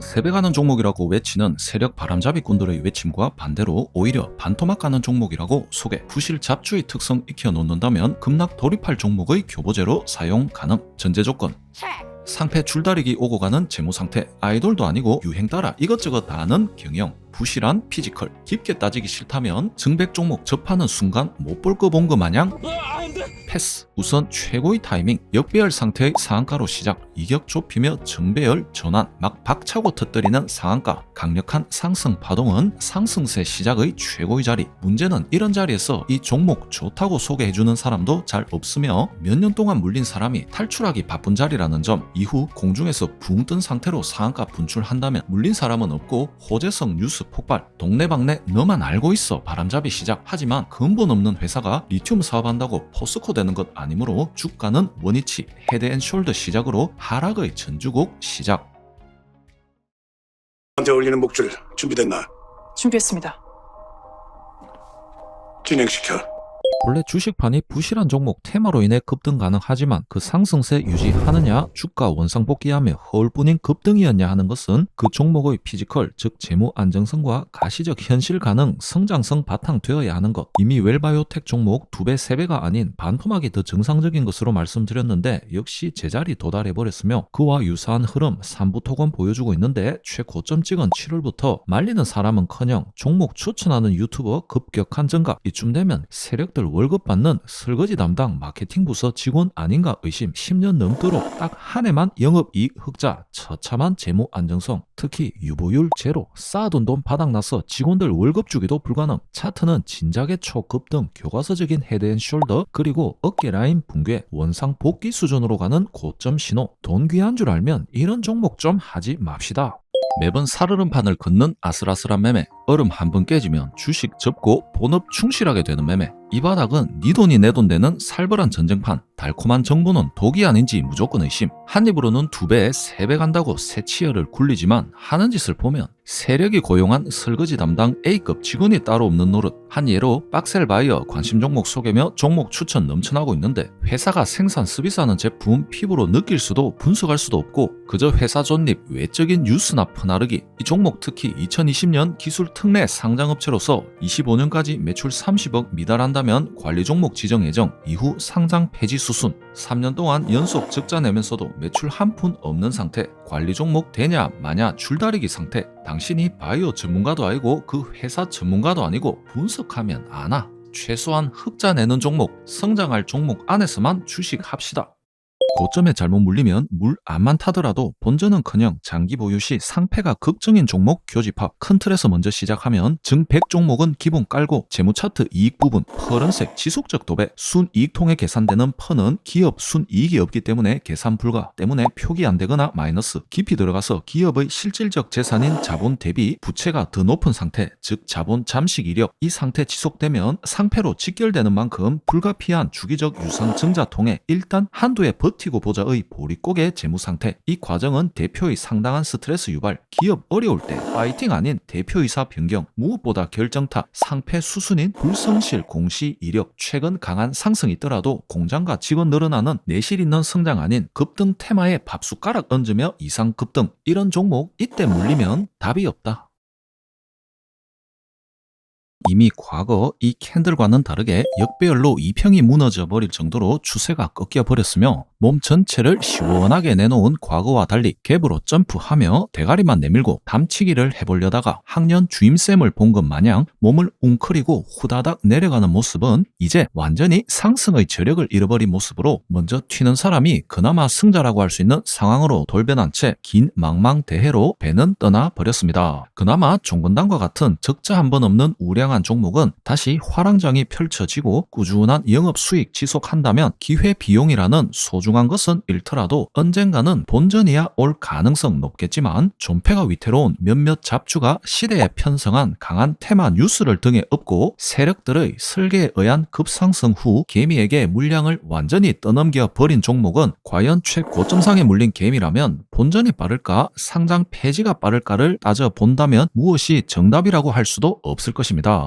세배 가는 종목이라고 외치는 세력 바람잡이꾼들의 외침과 반대로 오히려 반토막 가는 종목이라고 소개, 부실 잡주의 특성 익혀 놓는다면 급락 돌입할 종목의 교보제로 사용 가능. 전제 조건. 상패 줄다리기 오고 가는 재무 상태, 아이돌도 아니고 유행 따라 이것저것 다 하는 경영, 부실한 피지컬, 깊게 따지기 싫다면 증백 종목 접하는 순간 못 볼 거 본 거 마냥 패스. 우선 최고의 타이밍, 역배열 상태의 상한가로 시작, 이격 좁히며 정배열 전환, 막 박차고 터뜨리는 상한가, 강력한 상승 파동은 상승세 시작의 최고의 자리. 문제는 이런 자리에서 이 종목 좋다고 소개해주는 사람도 잘 없으며 몇 년 동안 물린 사람이 탈출하기 바쁜 자리라는 점, 이후 공중에서 붕 뜬 상태로 상한가 분출한다면 물린 사람은 없고 호재성 뉴스 폭발, 동네방네 너만 알고 있어 바람잡이 시작. 하지만 근본 없는 회사가 리튬 사업한다고 포스코 되는 것 아니므로 주가는 원위치 헤드앤숄더 시작으로 하락의 전주곡 시작. 한테 어울리는 목줄 준비됐나? 준비했습니다. 진행시켜. 원래 주식판이 부실한 종목 테마로 인해 급등 가능하지만 그 상승세 유지하느냐 주가 원상복귀하며 허울뿐인 급등이었냐 하는 것은 그 종목의 피지컬 즉 재무 안정성과 가시적 현실 가능 성장성 바탕되어야 하는 것. 이미 웰바이오텍 종목 두배세 배가 아닌 반토막이 더 정상적인 것으로 말씀드렸는데 역시 제자리 도달해버렸으며 그와 유사한 흐름 3부 토건 보여주고 있는데 최고점 찍은 7월부터 말리는 사람은커녕 종목 추천하는 유튜버 급격한 증가. 이쯤 되면 세력들 월급 받는 설거지 담당 마케팅 부서 직원 아닌가 의심 10년 넘도록 딱 한 해만 영업이익 흑자 처참한 재무 안정성 특히 유보율 제로 쌓아둔 돈 바닥나서 직원들 월급 주기도 불가능 차트는 진작의 초급 등 교과서적인 헤드앤숄더 그리고 어깨 라인 붕괴 원상 복귀 수준으로 가는 고점 신호. 돈 귀한 줄 알면 이런 종목 좀 하지 맙시다. 매번 살얼음판을 걷는 아슬아슬한 매매. 얼음 한 번 깨지면 주식 접고 본업 충실하게 되는 매매 이 바닥은 네 돈이 내 돈 되는 살벌한 전쟁판 달콤한 정보는 독이 아닌지 무조건 의심. 한 입으로는 두 배, 세배 간다고 새치열을 굴리지만 하는 짓을 보면 세력이 고용한 설거지 담당 A급 직원이 따로 없는 노릇. 한 예로 박셀 바이어 관심 종목 소개며 종목 추천 넘쳐나고 있는데 회사가 생산 서비스하는 제품 피부로 느낄 수도 분석할 수도 없고 그저 회사 존립 외적인 뉴스나 퍼나르기. 이 종목 특히 2020년 기술 특례 상장업체로서 25년까지 매출 30억 미달한다 면 관리 종목 지정 예정 이후 상장 폐지 수순. 3년 동안 연속 적자 내면서도 매출 한 푼 없는 상태. 관리 종목 되냐 마냐 줄다리기 상태. 당신이 바이오 전문가도 아니고 그 회사 전문가도 아니고 분석하면 아나. 최소한 흑자 내는 종목 성장할 종목 안에서만 주식합시다 고점에 잘못 물리면 물 안만 타더라도 본전은커녕 장기 보유 시 상패가 극정인 종목 교집합. 큰 틀에서 먼저 시작하면 증 100 종목은 기본 깔고 재무 차트 이익 부분 파란색 지속적 도배 순이익 통해 계산되는 퍼는 기업 순이익이 없기 때문에 계산 불가 때문에 표기 안 되거나 마이너스. 깊이 들어가서 기업의 실질적 재산인 자본 대비 부채가 더 높은 상태 즉 자본 잠식 이력 이 상태 지속되면 상패로 직결되는 만큼 불가피한 주기적 유상 증자 통해 일단 한도에 버티고 보자의 보릿고개 재무 상태. 이 과정은 대표의 상당한 스트레스 유발, 기업 어려울 때 파이팅 아닌 대표이사 변경, 무엇보다 결정타, 상패 수순인 불성실 공시 이력, 최근 강한 상승이 있더라도 공장과 직원 늘어나는 내실 있는 성장 아닌 급등 테마에 밥숟가락 얹으며 이상 급등. 이런 종목 이때 물리면 답이 없다. 이미 과거 이 캔들과는 다르게 역배열로 이평이 무너져 버릴 정도로 추세가 꺾여 버렸으며 몸 전체를 시원하게 내놓은 과거와 달리 갭으로 점프하며 대가리만 내밀고 담치기를 해보려다가 학년 주임쌤을 본 것 마냥 몸을 웅크리고 후다닥 내려가는 모습은 이제 완전히 상승의 저력을 잃어버린 모습으로 먼저 튀는 사람이 그나마 승자라고 할 수 있는 상황으로 돌변한 채 긴 망망대해로 배는 떠나 버렸습니다. 그나마 종근당과 같은 적자 한 번 없는 우량 한 종목은 다시 화랑장이 펼쳐지고 꾸준한 영업 수익 지속한다면 기회 비용이라는 소중한 것은 잃더라도 언젠가는 본전이야 올 가능성 높겠지만 존폐가 위태로운 몇몇 잡주가 시대에 편성한 강한 테마 뉴스를 등에 업고 세력들의 설계에 의한 급상승 후 개미에게 물량을 완전히 떠넘겨 버린 종목은 과연 최고점상에 물린 개미라면 본전이 빠를까 상장 폐지가 빠를까를 따져 본다면 무엇이 정답이라고 할 수도 없을 것입니다.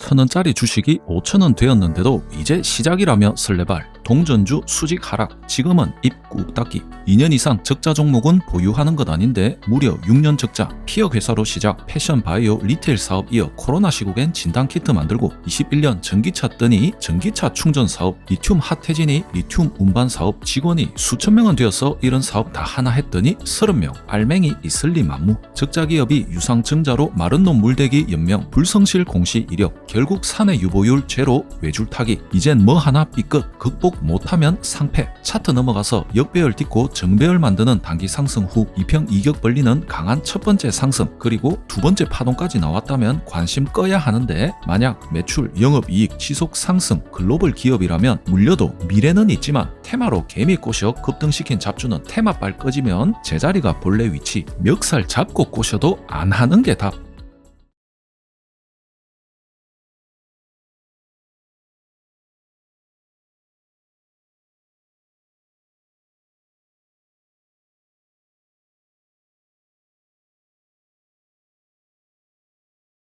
천원짜리 주식이 5천원 되었는데도 이제 시작이라며 설레발 동전주 수직 하락, 지금은 입국 닫기. 2년 이상 적자 종목은 보유하는 것 아닌데 무려 6년 적자, 피어 회사로 시작 패션 바이오 리테일 사업 이어 코로나 시국엔 진단 키트 만들고 21년 전기차 뜨니 전기차 충전 사업, 리튬 핫해지니 리튬 운반 사업 직원이 수천 명은 되어서 이런 사업 다 하나 했더니 30명, 알맹이 이슬리 만무. 적자 기업이 유상 증자로 마른 놈 물대기 연명, 불성실 공시 이력, 결국 사내 유보율 제로 외줄 타기. 이젠 뭐 하나 삐끗, 극복 못하면 상패. 차트 넘어가서 역배열 딛고 정배열 만드는 단기 상승 후 이평 이격 벌리는 강한 첫 번째 상승 그리고 두 번째 파동까지 나왔다면 관심 꺼야 하는데 만약 매출, 영업이익, 지속 상승, 글로벌 기업이라면 물려도 미래는 있지만 테마로 개미 꼬셔 급등시킨 잡주는 테마빨 꺼지면 제자리가 본래 위치 멱살 잡고 꼬셔도 안 하는 게 답.